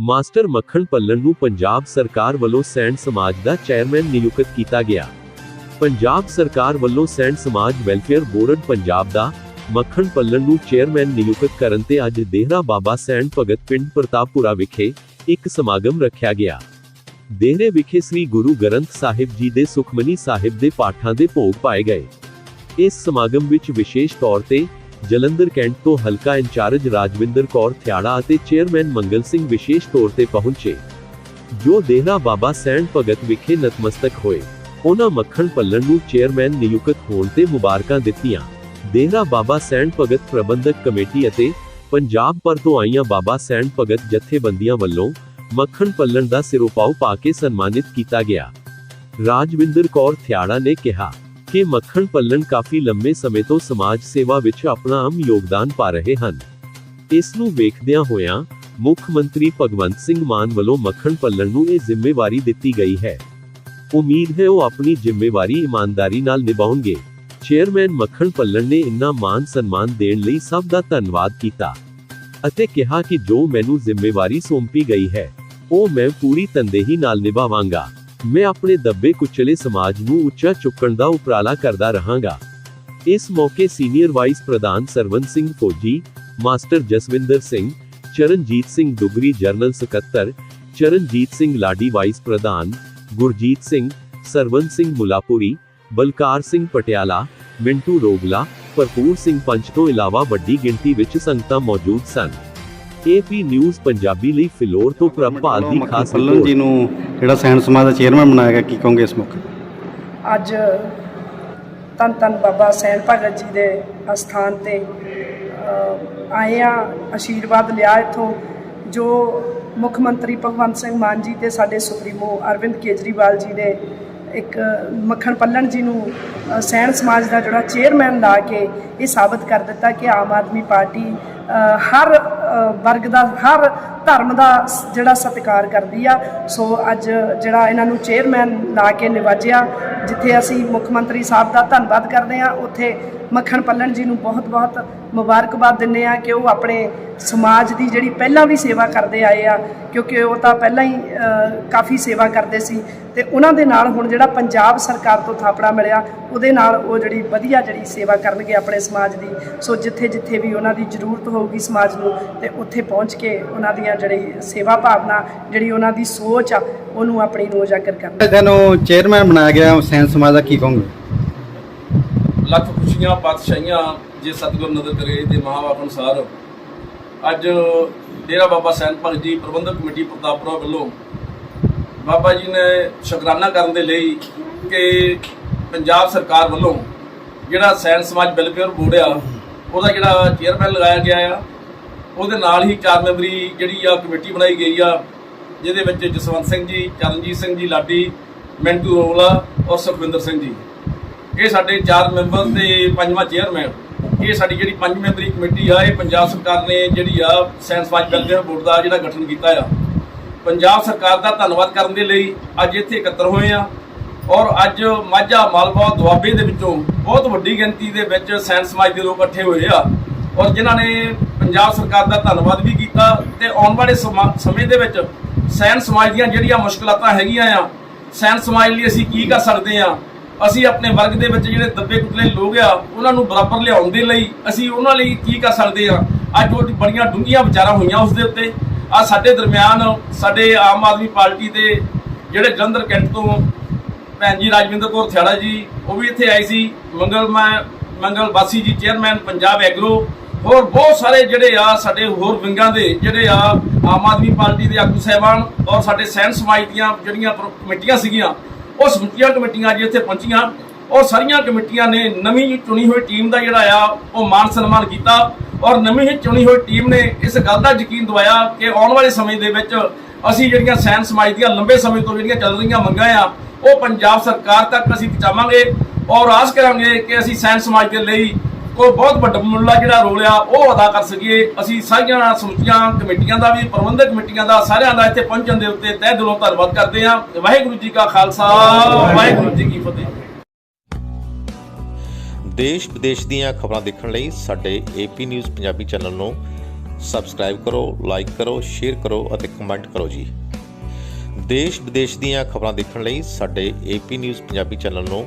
Master ਮੱਖਣ ਪੱਲਣ ਨੂੰ ਪੰਜਾਬ ਸਰਕਾਰ ਵੱਲੋਂ ਸੈਂਡ ਸਮਾਜ ਦਾ ਚੇਅਰਮੈਨ ਨਿਯੁਕਤ ਕੀਤਾ ਗਿਆ। ਪੰਜਾਬ ਸਰਕਾਰ ਵੱਲੋਂ ਸੈਂਡ ਸਮਾਜ ਵੈਲਫੇਅਰ ਬੋਰਡ ਪੰਜਾਬ ਦਾ ਮੱਖਣ ਪੱਲਣ ਨੂੰ ਚੇਅਰਮੈਨ ਨਿਯੁਕਤ ਕਰਨ ਤੇ ਅੱਜ ਦੇਹਰਾ ਬਾਬਾ ਸੈਂਡ ਭਗਤ ਪਿੰਡ ਪ੍ਰਤਾਪਪੁਰਾ ਵਿਖੇ ਇੱਕ ਸਮਾਗਮ ਰੱਖਿਆ ਗਿਆ। ਦੇਹਰੇ ਵਿਖੇ ਸ੍ਰੀ ਗੁਰੂ ਗ੍ਰੰਥ ਸਾਹਿਬ ਜੀ ਦੇ ਸੁਖਮਨੀ ਸਾਹਿਬ ਦੇ ਪਾਠਾਂ ਦੇ ਭੋਗ ਪਾਏ ਗਏ। ਇਸ ਸਮਾਗਮ ਵਿੱਚ ਵਿਸ਼ੇਸ਼ ਤੌਰ ਤੇ ਜਲੰਧਰ ਕੈਂਟ ਤੋਂ ਹਲਕਾ ਇੰਚਾਰਜ ਰਾਜਵਿੰਦਰ ਕੌਰ ਥਿਆੜਾ ਅਤੇ ਚੇਅਰਮੈਨ ਮੰਗਲ ਸਿੰਘ ਵਿਸ਼ੇਸ਼ ਤੌਰ ਤੇ ਪਹੁੰਚੇ। ਜੋ ਦੇਹਰਾ ਬਾਬਾ ਸੈਂਡ ਭਗਤ ਵਿਖੇ ਨਤਮਸਤਕ ਹੋਏ। ਉਹਨਾਂ ਮੱਖਣ ਪੱਲਣ ਨੂੰ ਚੇਅਰਮੈਨ ਨਿਯੁਕਤ ਹੋਣ ਤੇ ਮੁਬਾਰਕਾਂ ਦਿੱਤੀਆਂ। ਦੇਹਰਾ ਬਾਬਾ ਸੈਂਡ ਭਗਤ ਪ੍ਰਬੰਧਕ ਕਮੇਟੀ ਅਤੇ ਪੰਜਾਬ ਭਰ ਤੋਂ ਆਈਆਂ ਬਾਬਾ ਸੈਂਡ ਭਗਤ ਜਥੇਬੰਦੀਆਂ ਵੱਲੋਂ ਮੱਖਣ ਪੱਲਣ ਦਾ ਸਿਰੋਪਾਓ ਪਾ ਕੇ ਸਨਮਾਨਿਤ ਕੀਤਾ ਗਿਆ। ਰਾਜਵਿੰਦਰ ਕੌਰ ਥਿਆੜਾ ਨੇ ਕਿਹਾ ਕਿ ਮੱਖਣ ਪੱਲਣ ਕਾਫੀ ਲੰਮੇ ਸਮੇਂ ਤੋਂ ਸਮਾਜ ਸੇਵਾ ਵਿੱਚ ਆਪਣਾ ਅਹਿਮ ਯੋਗਦਾਨ ਪਾ ਰਹੇ ਹਨ। ਇਸ ਨੂੰ ਵੇਖਦਿਆਂ ਹੋਇਆਂ ਮੁੱਖ ਮੰਤਰੀ ਭਗਵੰਤ ਸਿੰਘ ਮਾਨ ਵੱਲੋਂ ਮੱਖਣ ਪੱਲਣ ਨੂੰ ਇਹ ਜ਼ਿੰਮੇਵਾਰੀ ਦਿੱਤੀ ਗਈ ਹੈ। ਉਮੀਦ ਹੈ ਉਹ ਆਪਣੀ ਜ਼ਿੰਮੇਵਾਰੀ ਇਮਾਨਦਾਰੀ ਨਾਲ ਨਿਭਾਉਣਗੇ। ਚੇਅਰਮੈਨ ਮੱਖਣ ਪੱਲਣ ਨੇ ਇੰਨਾ ਮਾਨ ਸਨਮਾਨ ਦੇਣ ਲਈ ਸਭ ਦਾ ਧੰਨਵਾਦ ਕੀਤਾ ਅਤੇ ਕਿਹਾ ਕਿ ਜੋ ਮੈਨੂੰ ਜ਼ਿੰਮੇਵਾਰੀ ਸੌਂਪੀ ਗਈ ਹੈ, ਉਹ ਮੈਂ ਪੂਰੀ ਤਨਦੇਹੀ ਨਾਲ ਨਿਭਾਵਾਂਗਾ। ਮੈਂ ਆਪਣੇ ਦੱਬੇ ਕੁਚਲੇ ਸਮਾਜ ਨੂੰ ਉੱਚਾ ਚੁੱਕਣ ਦਾ ਉਪਰਾਲਾ ਕਰਦਾ ਰਹਾਂਗਾ। ਇਸ ਮੌਕੇ ਸੀਨੀਅਰ ਵਾਈਸ ਪ੍ਰਧਾਨ ਸਰਵਨ ਸਿੰਘ ਫੌਜੀ, ਮਾਸਟਰ ਜਸਵਿੰਦਰ ਸਿੰਘ, ਚਰਨਜੀਤ ਸਿੰਘ ਦੁਗਰੀ ਜਰਨਲ ਸਕੱਤਰ, ਚਰਨਜੀਤ ਸਿੰਘ ਲਾਡੀ ਵਾਈਸ ਪ੍ਰਧਾਨ, ਗੁਰਜੀਤ ਸਿੰਘ ਸਰਵਨ ਸਿੰਘ ਮੁਲਾਪੁਰੀ, ਬਲਕਾਰ ਸਿੰਘ ਪਟਿਆਲਾ, ਮਿੰਟੂ ਰੋਗਲਾ, ਭਰਪੂਰ ਸਿੰਘ ਪੰਚ ਤੋਂ ਇਲਾਵਾ ਵੱਡੀ ਗਿਣਤੀ ਵਿੱਚ ਸੰਗਤਾਂ ਮੌਜੂਦ ਸਨ। ਏਪੀ ਨਿਊਜ਼ ਪੰਜਾਬੀ ਲਈ ਫਿਲੌਰ ਤੋਂ ਪ੍ਰਭਾਤ ਦੀ ਖਾਸ ਰਿਪੋਰਟ। ਜੀ ਨੂੰ ਜਿਹੜਾ ਸੈਂਡ ਸਮਾਜ ਦਾ ਚੇਅਰਮੈਨ ਬਣਾਇਆ ਗਿਆ ਕੀ ਕਹੋਗੇ ਇਸ ਮੌਕੇ? ਅੱਜ ਧੰਨ ਧੰਨ ਬਾਬਾ ਸੈਨ ਭਗਤ ਜੀ ਦੇ ਅਸਥਾਨ ਤੇ ਆਏ ਆ ਆਸ਼ੀਰਵਾਦ ਲਿਆ ਇਥੋਂ ਜੋ ਮੁੱਖ ਮੰਤਰੀ ਭਗਵੰਤ ਸਿੰਘ ਮਾਨ ਜੀ ਤੇ ਸਾਡੇ ਸੁਪਰੀਮੋ ਅਰਵਿੰਦ ਕੇਜਰੀਵਾਲ ਜੀ ਨੇ ਇੱਕ ਮੱਖਣ ਪੱਲਣ ਜੀ ਨੂੰ ਸੈਣ ਸਮਾਜ ਦਾ ਜਿਹੜਾ ਚੇਅਰਮੈਨ ਲਾ ਕੇ ਇਹ ਸਾਬਤ ਕਰ ਦਿੱਤਾ ਕਿ ਆਮ ਆਦਮੀ ਪਾਰਟੀ ਹਰ ਵਰਗ ਦਾ, ਹਰ ਧਰਮ ਦਾ ਜਿਹੜਾ ਸਤਿਕਾਰ ਕਰਦੀ ਆ। ਸੋ ਅੱਜ ਜਿਹੜਾ ਇਹਨਾਂ ਨੂੰ ਚੇਅਰਮੈਨ ਲਾ ਕੇ ਨਿਵਾਜਿਆ, ਜਿੱਥੇ ਅਸੀਂ ਮੁੱਖ ਮੰਤਰੀ ਸਾਹਿਬ ਦਾ ਧੰਨਵਾਦ ਕਰਦੇ ਆ ਉੱਥੇ ਮੱਖਣ ਪੱਲਣ ਜੀ ਨੂੰ ਬਹੁਤ-ਬਹੁਤ ਮੁਬਾਰਕਬਾਦ ਦਿੰਦੇ ਆ ਕਿ ਉਹ ਆਪਣੇ ਸਮਾਜ ਦੀ ਜਿਹੜੀ ਪਹਿਲਾਂ ਵੀ ਸੇਵਾ ਕਰਦੇ ਆਏ ਆ, ਕਿਉਂਕਿ ਉਹ ਤਾਂ ਪਹਿਲਾਂ ਹੀ ਕਾਫੀ ਸੇਵਾ ਕਰਦੇ ਸੀ। ਤੇ ਉਹਨਾਂ ਦੇ ਨਾਲ ਹੁਣ ਜਿਹੜਾ ਪੰਜਾਬ ਸਰਕਾਰ ਤੋਂ ਥਾਪੜਾ ਮਿਲਿਆ, ਉਹਦੇ ਨਾਲ ਉਹ ਜਿਹੜੀ ਵਧੀਆ ਜਿਹੜੀ ਸੇਵਾ ਕਰਨਗੇ ਆਪਣੇ ਸਮਾਜ ਦੀ। ਸੋ ਜਿੱਥੇ ਜਿੱਥੇ ਵੀ ਉਹਨਾਂ ਦੀ ਜ਼ਰੂਰਤ ਹੋਊਗੀ ਸਮਾਜ ਨੂੰ, ਤੇ ਉੱਥੇ ਪਹੁੰਚ ਕੇ ਉਹਨਾਂ ਦੀਆਂ ਜਿਹੜੀ ਸੇਵਾ ਭਾਵਨਾ, ਜਿਹੜੀ ਉਹਨਾਂ ਦੀ ਸੋਚ ਆ, ਉਹਨੂੰ ਆਪਣੀ ਨੂੰ ਉਜਾਗਰ ਕਰਨਾ। ਤੁਹਾਨੂੰ ਚੇਅਰਮੈਨ ਬਣਾਇਆ ਗਿਆ ਹੁਸੈਨ ਸਮਾਜ ਦਾ ਕੀ ਕਹੋਗੇ? ਲੱਖ ਖੁਸ਼ੀਆਂ ਪਾਤਸ਼ਾਹੀਆਂ ਜੇ ਸਤਿਗੁਰ ਨਦਰ ਕਰੇ ਤੇ ਮਹਾਵਾਕ ਅਨੁਸਾਰ। ਅੱਜ ਡੇਰਾ ਬਾਬਾ ਸੈਨ ਭਗਤ ਜੀ ਪ੍ਰਬੰਧਕ ਕਮੇਟੀ ਪ੍ਰਤਾਪਪੁਰਾ ਵੱਲੋਂ ਬਾਬਾ ਜੀ ਨੇ ਸ਼ੁਕਰਾਨਾ ਕਰਨ ਦੇ ਲਈ ਕਿ ਪੰਜਾਬ ਸਰਕਾਰ ਵੱਲੋਂ ਜਿਹੜਾ ਸੈਨ ਸਮਾਜ ਵੈਲਫੇਅਰ ਬੋਰਡ ਆ, ਉਹਦਾ ਜਿਹੜਾ ਚੇਅਰਮੈਨ ਲਗਾਇਆ ਗਿਆ ਆ, ਉਹਦੇ ਨਾਲ ਹੀ ਚਾਰ ਮੈਂਬਰੀ ਜਿਹੜੀ ਆ ਕਮੇਟੀ ਬਣਾਈ ਗਈ ਆ, ਜਿਹਦੇ ਵਿੱਚ ਜਸਵੰਤ ਸਿੰਘ ਜੀ, ਚਰਨਜੀਤ ਸਿੰਘ ਜੀ, ਲਾਡੀ, ਮਿੰਟੂ ਰੋਲਾ ਔਰ ਸੁਖਵਿੰਦਰ ਸਿੰਘ ਜੀ। ਇਹ ਸਾਡੇ ਚਾਰ ਮੈਂਬਰ ਤੇ ਪੰਜਵਾਂ ਚੇਅਰਮੈਨ। ਇਹ ਸਾਡੀ ਜਿਹੜੀ ਪੰਜ ਮੈਂਬਰੀ ਕਮੇਟੀ ਆ, ਇਹ ਪੰਜਾਬ ਸਰਕਾਰ ਨੇ ਜਿਹੜੀ ਆ ਸਾਇੰਸ ਵਾਜ ਵੈਲਫੇਅਰ ਬੋਰਡ ਦਾ ਜਿਹੜਾ ਗਠਨ ਕੀਤਾ ਆ। ਪੰਜਾਬ ਸਰਕਾਰ ਦਾ ਧੰਨਵਾਦ ਕਰਨ ਦੇ ਲਈ ਅੱਜ ਇੱਥੇ ਇਕੱਤਰ ਹੋਏ ਆ ਔਰ ਅੱਜ ਮਾਝਾ ਮਾਲਵਾ ਦੁਆਬੇ ਦੇ ਵਿੱਚੋਂ ਬਹੁਤ ਵੱਡੀ ਗਿਣਤੀ ਦੇ ਵਿੱਚ ਸਾਇੰਸ ਸਮਾਜ ਦੇ ਲੋਕ ਇਕੱਠੇ ਹੋਏ ਆ ਔਰ ਜਿਨ੍ਹਾਂ ਨੇ ਪੰਜਾਬ ਸਰਕਾਰ ਦਾ ਧੰਨਵਾਦ ਵੀ ਕੀਤਾ ਤੇ ਆਉਣ ਵਾਲੇ ਸਮਾ- ਸਮੇਂ ਦੇ ਵਿੱਚ ਸਾਇੰਸ ਸਮਾਜ ਦੀਆਂ ਜਿਹੜੀਆਂ ਮੁਸ਼ਕਲਾਤਾਂ ਹੈਗੀਆਂ ਆ ਸਾਇੰਸ ਸਮਾਜ ਲਈ ਅਸੀਂ ਕੀ ਕਰ ਸਕਦੇ ਆ? ਅਸੀਂ ਆਪਣੇ ਵਰਗ ਦੇ ਵਿੱਚ ਜਿਹੜੇ ਦੱਬੇ ਕੁਚਲੇ ਲੋਕ ਆ, ਉਹਨਾਂ ਨੂੰ ਬਰਾਬਰ ਲਿਆਉਣ ਦੇ ਲਈ ਅਸੀਂ ਉਹਨਾਂ ਲਈ ਕੀ ਕਰ ਸਕਦੇ ਆ? ਅੱਜ ਉਹ ਬੜੀਆਂ ਡੂੰਘੀਆਂ ਵਿਚਾਰਾਂ ਹੋਈਆਂ ਉਸ ਦੇ ਉੱਤੇ। ਆ ਸਾਡੇ ਦਰਮਿਆਨ ਸਾਡੇ ਆਮ ਆਦਮੀ ਪਾਰਟੀ ਦੇ ਜਿਹੜੇ ਜਲੰਧਰ ਕੈਂਟ ਤੋਂ ਭੈਣ ਜੀ ਰਾਜਵਿੰਦਰ ਕੌਰ ਥਿਆੜਾ ਜੀ, ਉਹ ਵੀ ਇੱਥੇ ਆਏ ਸੀ। ਮੰਗਲ ਮੈਂ, ਮੰਗਲ ਬਾਸੀ ਜੀ, ਚੇਅਰਮੈਨ ਪੰਜਾਬ ਐਗਰੋ। ਹੋਰ ਬਹੁਤ ਸਾਰੇ ਜਿਹੜੇ ਆ ਸਾਡੇ ਹੋਰ ਵਿੰਗਾਂ ਦੇ ਜਿਹੜੇ ਆ ਆਮ ਆਦਮੀ ਪਾਰਟੀ ਦੇ ਆਗੂ ਸਹਿਬਾਨ ਔਰ ਸਾਡੇ ਸੈਨ ਸਮਾਜ ਦੀਆਂ ਜਿਹੜੀਆਂ ਕਮੇਟੀਆਂ ਸੀਗੀਆਂ ਉਹ ਸਮੁੱਚੀਆਂ ਕਮੇਟੀਆਂ ਅੱਜ ਇੱਥੇ ਪਹੁੰਚੀਆਂ ਔਰ ਸਾਰੀਆਂ ਕਮੇਟੀਆਂ ਨੇ ਨਵੀਂ ਚੁਣੀ ਹੋਈ ਟੀਮ ਦਾ ਜਿਹੜਾ ਆ, ਉਹ ਮਾਨ ਸਨਮਾਨ ਕੀਤਾ ਔਰ ਨਵੀਂ ਹੀ ਚੁਣੀ ਹੋਈ ਟੀਮ ਨੇ ਇਸ ਗੱਲ ਦਾ ਯਕੀਨ ਦਵਾਇਆ ਕਿ ਆਉਣ ਵਾਲੇ ਸਮੇਂ ਦੇ ਵਿੱਚ ਅਸੀਂ ਜਿਹੜੀਆਂ ਸੈਨ ਸਮਾਜ ਦੀਆਂ ਲੰਬੇ ਸਮੇਂ ਤੋਂ ਜਿਹੜੀਆਂ ਚੱਲ ਰਹੀਆਂ ਮੰਗਾਂ ਆ, ਉਹ ਪੰਜਾਬ ਸਰਕਾਰ ਤੱਕ ਅਸੀਂ ਪਹੁੰਚਾਵਾਂਗੇ ਔਰ ਆਸ ਕਰਾਂਗੇ ਕਿ ਅਸੀਂ ਸੈਨ ਸਮਾਜ ਦੇ ਲਈ ਕੋਈ ਬਹੁਤ ਵੱਡਾ ਮੁੱਲਾ ਜਿਹੜਾ ਰੋਲ ਆ ਉਹ ਅਦਾ ਕਰ ਸਕੀਏ। ਅਸੀਂ ਸਾਰੀਆਂ ਸਮੁੱਚੀਆਂ ਕਮੇਟੀਆਂ ਦਾ ਵੀ, ਪ੍ਰਬੰਧਕ ਕਮੇਟੀਆਂ ਦਾ, ਸਾਰਿਆਂ ਦਾ ਇੱਥੇ ਪਹੁੰਚਣ ਦੇ ਉੱਤੇ ਤਹਿ ਦਿਲੋਂ ਧੰਨਵਾਦ ਕਰਦੇ ਹਾਂ। ਵਾਹਿਗੁਰੂ ਜੀ ਕਾ ਖਾਲਸਾ, ਵਾਹਿਗੁਰੂ ਜੀ ਕੀ ਫਤਿਹ। ਦੇਸ਼ ਵਿਦੇਸ਼ ਦੀਆਂ ਖਬਰਾਂ ਦੇਖਣ ਲਈ ਸਾਡੇ ਏਪੀ ਨਿਊਜ਼ ਪੰਜਾਬੀ ਚੈਨਲ ਨੂੰ ਸਬਸਕ੍ਰਾਈਬ ਕਰੋ, ਲਾਈਕ ਕਰੋ, ਸ਼ੇਅਰ ਕਰੋ ਅਤੇ ਕਮੈਂਟ ਕਰੋ ਜੀ। ਦੇਸ਼ ਵਿਦੇਸ਼ ਦੀਆਂ ਖਬਰਾਂ ਦੇਖਣ ਲਈ ਸਾਡੇ ਏਪੀ ਨਿਊਜ਼ ਪੰਜਾਬੀ ਚੈਨਲ ਨੂੰ